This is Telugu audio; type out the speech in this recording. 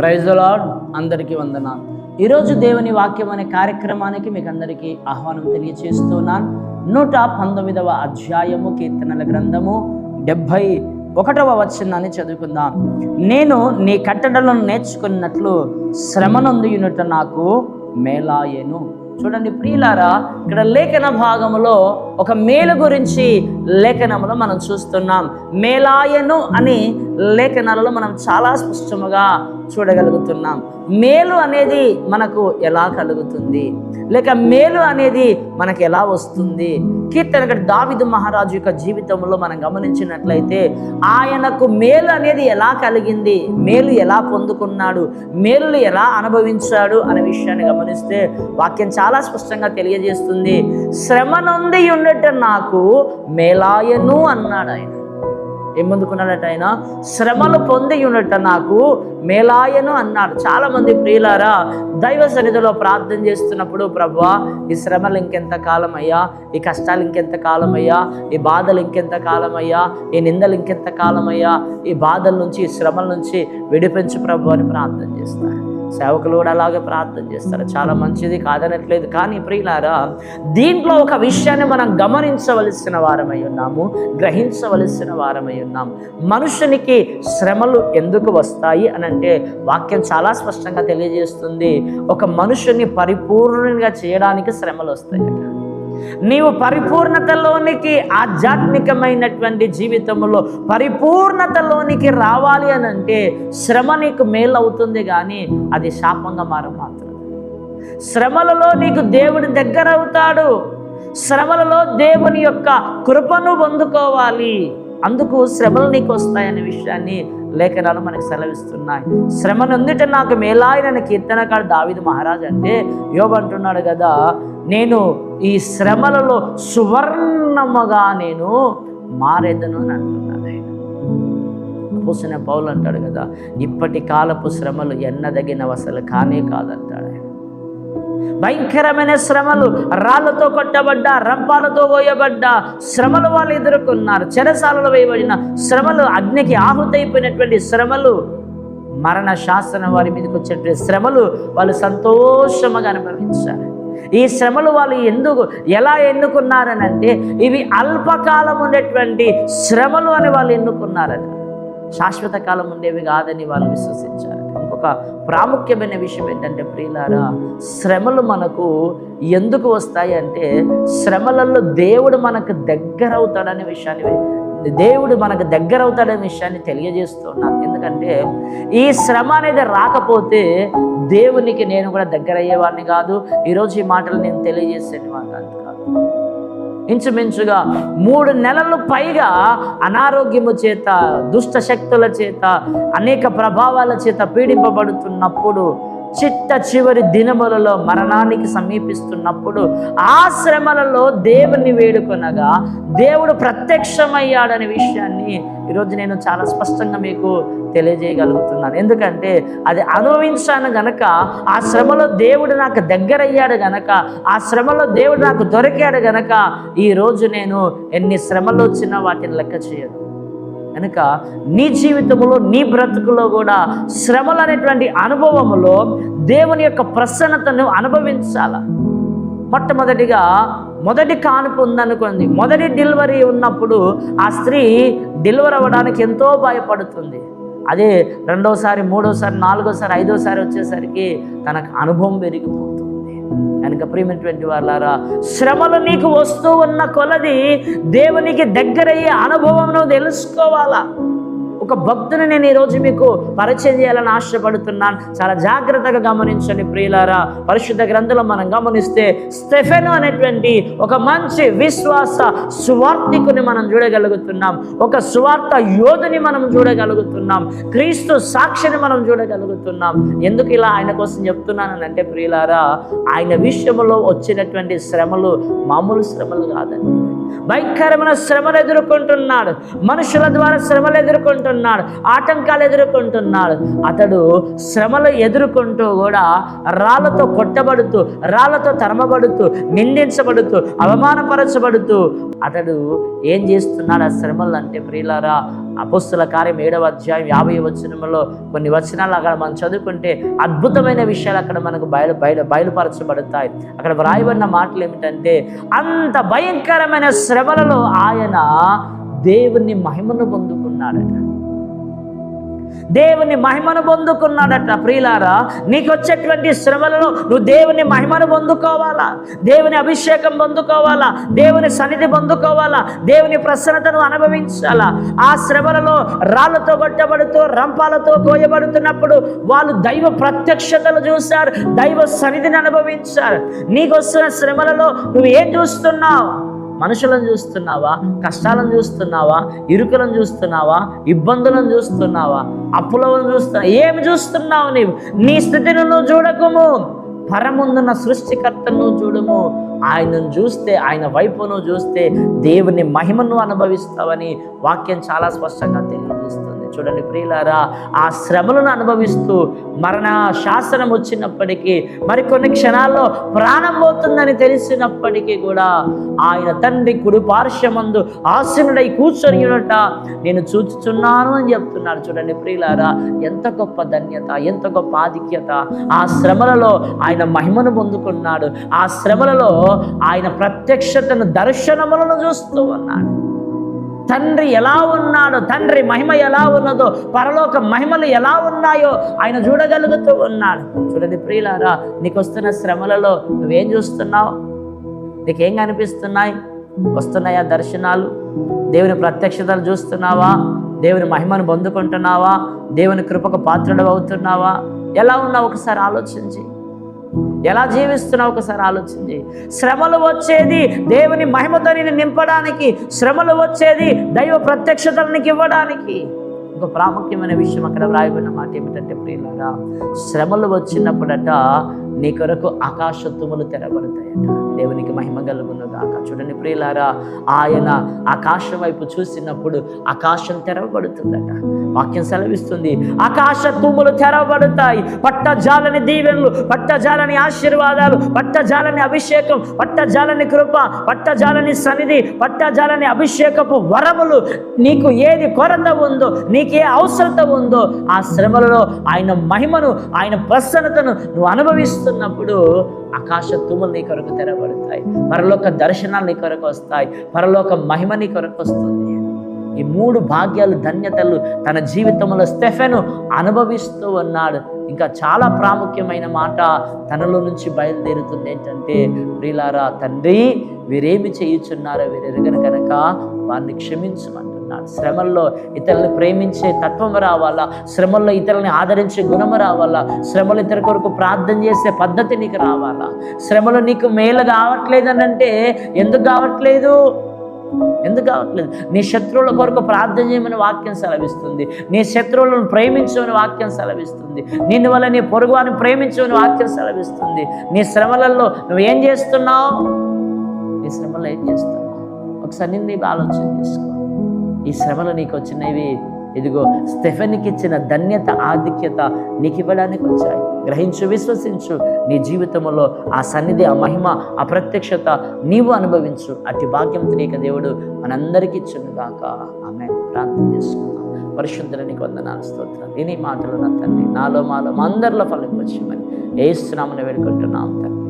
ప్రైజ్ లాడ్ అందరికీ వందనాలు. ఈరోజు దేవుని వాక్యం అనే కార్యక్రమానికి మీకు అందరికీ ఆహ్వానం తెలియచేస్తున్నాను. నూట పంతొమ్మిదవ అధ్యాయము కీర్తనల గ్రంథము డెబ్భై ఒకటవ వచనాన్ని చదువుకుందాం. నేను నీ కట్టడలను నేర్చుకున్నట్లు శ్రమనందుయునుట నాకు మేలాయేను. చూడండి ప్రియులారా ఇక్కడ లేఖన భాగములో ఒక మేలు గురించి లేఖనములో మనం చూస్తున్నాం. మేలాయను అని లేఖనాలలో మనం చాలా స్పష్టముగా చూడగలుగుతున్నాం. మేలు అనేది మనకు ఎలా కలుగుతుంది? లేక మేలు అనేది మనకు ఎలా వస్తుంది? కీర్తన దావిదు మహారాజు యొక్క జీవితంలో మనం గమనించినట్లయితే ఆయనకు మేలు అనేది ఎలా కలిగింది? మేలు ఎలా పొందుకున్నాడు? మేలులు ఎలా అనుభవించాడు? అనే విషయాన్ని గమనిస్తే వాక్యం చాలా స్పష్టంగా తెలియజేస్తుంది. శ్రమ నొంది ఉండట నాకు మేలాయను అన్నాడు ఆయన ఏమందుకున్నాడట ఆయన శ్రమలు పొంది ఉన్నట్ట నాకు మేలాయను అన్నాడు చాలా మంది ప్రియులారా దైవ సన్నిధిలో ప్రార్థన చేస్తున్నప్పుడు ప్రభా ఈ శ్రమలు ఇంకెంత కాలం అయ్యా? ఈ కష్టాలు ఇంకెంత కాలం అయ్యా? ఈ బాధలు ఇంకెంత కాలం అయ్యా? ఈ నిందలు ఇంకెంత కాలం అయ్యా? ఈ బాధల నుంచి ఈ శ్రమల నుంచి విడిపించు ప్రభు అని ప్రార్థన చేస్తారు. సేవకులు కూడా అలాగే ప్రార్థన చేస్తారు. చాలా మంచిది కాదనట్లేదు. కానీ ప్రియులారా దీంట్లో ఒక విషయాన్ని మనం గమనించవలసిన వారమై ఉన్నాము గ్రహించవలసిన వారమై ఉన్నాం. మనుషునికి శ్రమలు ఎందుకు వస్తాయి అని అంటే వాక్యం చాలా స్పష్టంగా తెలియజేస్తుంది. ఒక మనుషుని పరిపూర్ణంగా చేయడానికి శ్రమలు వస్తాయి నీవు పరిపూర్ణతలోనికి ఆధ్యాత్మికమైనటువంటి జీవితంలో పరిపూర్ణతలోనికి రావాలి అని అంటే శ్రమ నీకు మేలు అవుతుంది కానీ అది శాపంగా మార మాత్రం. శ్రమలలో నీకు దేవుడి దగ్గర అవుతాడు. శ్రమలలో దేవుని యొక్క కృపను పొందుకోవాలి. అందుకు శ్రమలు నీకు వస్తాయనే విషయాన్ని లేఖనాలు మనకు సెలవిస్తున్నాయి. శ్రమనుందిట నాకు మేలాయన కీర్తనకాడు దావిదు మహారాజ్ అంటే యోబు అంటున్నాడు కదా నేను ఈ శ్రమలలో సువర్ణముగా నేను మారేదను అని అంటున్నాడు ఆయన. పూసిన పౌలు అంటాడు కదా ఇప్పటి కాలపు శ్రమలు ఎన్నదగిన వసలు కానే కాదంటాడు ఆయన. భయంకరమైన శ్రమలు రాళ్ళతో కొట్టబడ్డ రంపాలతో పోయబడ్డ శ్రమలు వాళ్ళు ఎదుర్కొన్నారు. చెరసాలలో వేయబడిన శ్రమలు అగ్నికి ఆహుతైపోయినటువంటి శ్రమలు మరణ శాస్త్రం వారి మీదకి వచ్చేటువంటి శ్రమలు వాళ్ళు సంతోషముగా అనుభవించారు. ఈ శ్రమలు వాళ్ళు ఎందుకు ఎలా ఎన్నుకున్నారని అంటే ఇవి అల్పకాలం ఉండేటువంటి శ్రమలు అని వాళ్ళు ఎన్నుకున్నారట. శాశ్వత కాలం ఉండేవి కాదని వాళ్ళు విశ్వసించారు ఇంకొక ప్రాముఖ్యమైన విషయం ఏంటంటే ప్రియులారా శ్రమలు మనకు ఎందుకు వస్తాయి అంటే శ్రమలలో దేవుడు మనకు దగ్గర అవుతాడనే విషయాన్ని దేవుడు మనకు దగ్గర అవుతాడనే విషయాన్ని తెలియజేస్తున్నాను ఎందుకంటే ఈ శ్రమ అనేది రాకపోతే దేవునికి నేను కూడా దగ్గర అయ్యేవాడిని కాదు ఈరోజు ఈ మాటలు నేను తెలియజేసేవాడిని కాదు. ఇంచుమించుగా మూడు నెలలు పైగా అనారోగ్యము చేత దుష్ట శక్తుల చేత అనేక ప్రభావాల చేత పీడింపబడుతున్నప్పుడు చిట్ట చివరి దినములలో మరణానికి సమీపిస్తున్నప్పుడు ఆ శ్రమలలో దేవుని వేడుకొనగా దేవుడు ప్రత్యక్షమయ్యాడనే విషయాన్ని ఈరోజు నేను చాలా స్పష్టంగా మీకు తెలియజేయగలుగుతున్నాను. ఎందుకంటే అది అనుభవించాను గనక ఆ శ్రమలో దేవుడు నాకు దగ్గరయ్యాడు గనక ఆ శ్రమలో దేవుడు నాకు దొరికాడు గనక ఈరోజు నేను ఎన్ని శ్రమలు వచ్చినా వాటిని లెక్క చేయను. కనుక నీ జీవితంలో నీ బ్రతుకులో కూడా శ్రమలు అనేటువంటి అనుభవములో దేవుని యొక్క ప్రసన్నతను అనుభవించాల. మొట్టమొదటిగా మొదటి కానుపు ఉందనుకోండి మొదటి డెలివరీ ఉన్నప్పుడు ఆ స్త్రీ డెలివర్ అవ్వడానికి ఎంతో భయపడుతుంది. అదే రెండోసారి మూడోసారి నాలుగోసారి ఐదోసారి వచ్చేసరికి తనకు అనుభవం పెరిగిపోతుంది కనుక ప్రియమైనటువంటి వాళ్ళారా శ్రమలు నీకు వస్తూ ఉన్న కొలది దేవునికి దగ్గరయ్యే అనుభవం నువ్వు తెలుసుకోవాలా? ఒక భక్తుని నేను ఈరోజు మీకు పరిచయం చేయాలని ఆశపడుతున్నాను. చాలా జాగ్రత్తగా గమనించండి ప్రియులారా. పరిశుద్ధ గ్రంథంలో మనం గమనిస్తే స్టెఫెను అనేటువంటి ఒక మంచి విశ్వాస సువార్థికుని మనం చూడగలుగుతున్నాం. ఒక సువార్థ యోధుని మనం చూడగలుగుతున్నాం. క్రీస్తు సాక్షిని మనం చూడగలుగుతున్నాం. ఎందుకు ఇలా ఆయన కోసం చెప్తున్నానని అంటే ప్రియులారా ఆయన విషయంలో వచ్చినటువంటి శ్రమలు మామూలు శ్రమలు కాదండి. భయంకరమైన శ్రమలు ఎదుర్కొంటున్నాడు. మనుషుల ద్వారా శ్రమలు ఎదుర్కొంటున్నాడు. ఆటంకాలు ఎదుర్కొంటున్నాడు. అతడు శ్రమలు ఎదుర్కొంటూ కూడా రాళ్ళతో కొట్టబడుతూ రాళ్ళతో తరమబడుతూ నిందించబడుతూ అవమానపరచబడుతూ అతడు ఏం చేస్తున్నాడు ఆ శ్రమలు అంటే ప్రియులారా అపుస్తుల కార్యం ఏడవ అధ్యాయం యాభై వచనంలో కొన్ని వచనాలు అక్కడ మనం చదువుకుంటే అద్భుతమైన విషయాలు అక్కడ మనకు బయలు బయలు బయలుపరచబడతాయి. అక్కడ వ్రాయబడిన మాటలు ఏమిటంటే అంత భయంకరమైన శ్రమలలో ఆయన దేవుని మహిమను పొందుకున్నాడట. దేవుని మహిమను పొందుకున్నాడట ప్రియులారా. నీకు వచ్చేటువంటి శ్రమలలో నువ్వు దేవుని మహిమను పొందుకోవాలా? దేవుని అభిషేకం పొందుకోవాలా? దేవుని సన్నిధి పొందుకోవాలా? దేవుని ప్రసన్నతను అనుభవించాలా? ఆ శ్రమలలో రాళ్ళతో కొట్టబడుతూ రంపాలతో కోయబడుతున్నప్పుడు వాళ్ళు దైవ ప్రత్యక్షతలు చూశారు దైవ సన్నిధిని అనుభవించారు. నీకు వస్తున్న శ్రమలలో నువ్వు ఏం చూస్తున్నావు? మనుషులను చూస్తున్నావా? కష్టాలను చూస్తున్నావా? ఇరుకులను చూస్తున్నావా? ఇబ్బందులను చూస్తున్నావా? అప్పులను చూస్తున్నా ఏమి చూస్తున్నావు నీవు? నీ స్థితిని నువ్వు చూడకుము. పరముందున్న సృష్టికర్తను చూడము. ఆయనను చూస్తే ఆయన వైపును చూస్తే దేవుని మహిమను అనుభవిస్తావని వాక్యం చాలా స్పష్టంగా తెలియదు. చూడండి ప్రియులారా ఆ శ్రమలను అనుభవిస్తూ మరణ శాసనం వచ్చినప్పటికీ మరికొన్ని క్షణాల్లో ప్రాణం పోతుందని తెలిసినప్పటికీ కూడా ఆయన తండ్రి కుడి పార్శ్వమందు ఆసనుడై కూర్చొని ఉన్నట నేను చూచుచున్నాను అని చెప్తున్నాడు చూడండి ప్రియులారా. ఎంత గొప్ప ధన్యత ఎంత గొప్ప ఆధిక్యత. ఆ శ్రమలలో ఆయన మహిమను పొందుకున్నాడు. ఆ శ్రమలలో ఆయన ప్రత్యక్షతను దర్శనములను చూస్తూ ఉన్నాడు. తండ్రి ఎలా ఉన్నాడో తండ్రి మహిమ ఎలా ఉన్నదో పరలోక మహిమలు ఎలా ఉన్నాయో ఆయన చూడగలుగుతూ ఉన్నాడు. చూడండి ప్రియులారా నీకు వస్తున్న శ్రమలలో నువ్వేం చూస్తున్నావు? నీకేం కనిపిస్తున్నాయి? వస్తున్నాయా దర్శనాలు? దేవుని ప్రత్యక్షతలు చూస్తున్నావా? దేవుని మహిమను పొందుకుంటున్నావా? దేవుని కృపకు పాత్రలు అవుతున్నావా? ఎలా ఉన్నావు? ఒకసారి ఆలోచించి. ఎలా జీవిస్తున్నావు ఒకసారి ఆలోచించి శ్రమలు వచ్చేది దేవుని మహిమతో నేను నింపడానికి శ్రమలు వచ్చేది దైవ ప్రత్యక్షతలు ఇవ్వడానికి. ఒక ప్రాముఖ్యమైన విషయం అక్కడ వ్రాయబడిన మాట ఏమిటంటే ప్రియులారా శ్రమలు వచ్చినప్పుడట నీ కొరకు ఆకాశత్తుములు తెరబడతాయట. దేవునికి మహిమ కలుగునుగాక చూడండి ప్రియులారా ఆయన ఆకాశం వైపు చూసినప్పుడు ఆకాశం తెరవబడుతుందట. వాక్యం సెలవిస్తుంది ఆకాశ తుమ్ములు తెరవబడతాయి. పట్టజాలని దీవెనలు పట్టజాలని ఆశీర్వాదాలు పట్టజాలని అభిషేకం పట్టజాలని కృప పట్టజాలని సన్నిధి పట్టజాలని అభిషేకపు వరములు. నీకు ఏది కొరత ఉందో నీకే అవసరత ఉందో ఆ శ్రమలలో ఆయన మహిమను ఆయన ప్రసన్నతను నువ్వు అనుభవిస్తున్నప్పుడు ఆకాశ తుమ్ములు నీ కొరకు తెరబడతాయి. పరలోక దర్శనాలు నీ కొరకు వస్తాయి. పరలోక మహిమ నీ కొరకు వస్తుంది. ఈ మూడు భాగ్యాలు ధన్యతలు తన జీవితంలో స్టెఫెను అనుభవిస్తూ ఉన్నాడు. ఇంకా చాలా ప్రాముఖ్యమైన మాట తనలో నుంచి బయలుదేరుతుంది ఏంటంటే ప్రిలారా తండ్రి వీరేమి చేయుచున్నారో వీరు కనుక వారిని క్షమించమంటున్నాడు శ్రమల్లో ఇతరులను ప్రేమించే తత్వం రావాలా? శ్రమల్లో ఇతరులని ఆదరించే గుణము రావాలా? శ్రమలు ఇతర కొరకు ప్రార్థన చేసే పద్ధతి నీకు రావాలా? శ్రమలు నీకు మేలు కావట్లేదని అంటే ఎందుకు కావట్లేదు? ఎందుకు కావట్లేదు? నీ శత్రువుల కొరకు ప్రార్థన చేయమని వాక్యం సెలవిస్తుంది. నీ శత్రువులను ప్రేమించమని వాక్యం సెలవిస్తుంది. నిన్ను వల్ల నీ పొరుగువారిని ప్రేమించమని వాక్యం సెలవిస్తుంది. నీ శ్రమలలో నువ్వు ఏం చేస్తున్నావు? నీ శ్రమలో ఏం చేస్తున్నావు? ఒకసారి నిన్ను నీకు ఆలోచన చేసుకో. ఈ శ్రమలు నీకు వచ్చినవి. ఇదిగో స్టెఫెన్కి ఇచ్చిన ధన్యత ఆధిక్యత నీకు ఇవ్వడానికి వచ్చాయి. గ్రహించు విశ్వసించు. నీ జీవితంలో ఆ సన్నిధి ఆ మహిమ అప్రత్యక్షత నీవు అనుభవించు. అతి భాగ్యంతో నీకు దేవుడు మనందరికీ ఇచ్చునుగాక. ఆమె ప్రార్థన చేసుకున్నాం పరిశుద్ధుల వందనాలు స్తోత్రాలు. దీని మాటలు నా తండ్రి నాలో మాలో మా అందరిలో ఫలింపచ్చుమని ఏ స్నామని వేడుకుంటున్నాం తండ్రి.